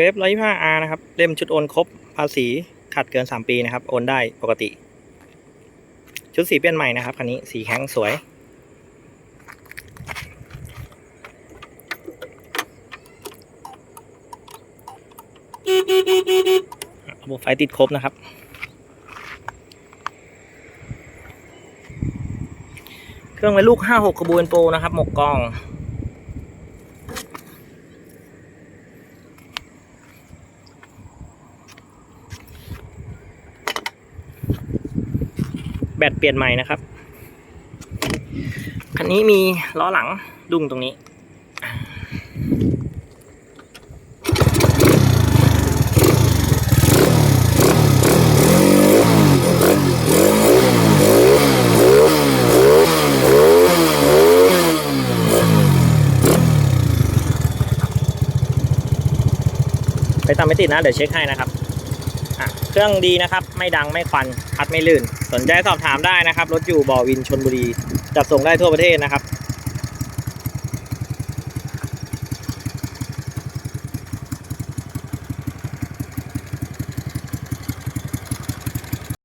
เวฟร้อยห้าอาร์นะครับ เล่มชุดโอนครบ ภาษีขัดเกิน3ปีนะครับ โอนได้ปกติ ชุดสีเปลี่ยนใหม่นะครับคันนี้สีแข็งสวย ระบบไฟติดครบนะครับ เครื่องไว้ลูก 56กระบวนโปรนะครับหมกกล้อง แบตเปลี่ยนใหม่นะครับ คันนี้มีล้อหลังดุ้งตรงนี้ ไปตามไม่ติดนะ เดี๋ยวเช็คให้นะครับ เครื่องดีนะครับ ไม่ดังไม่ควันพัดไม่ลื่น สนใจสอบถามได้นะครับ รถอยู่บ่อวินชนบุรี จัดส่งได้ทั่วประเทศนะครับ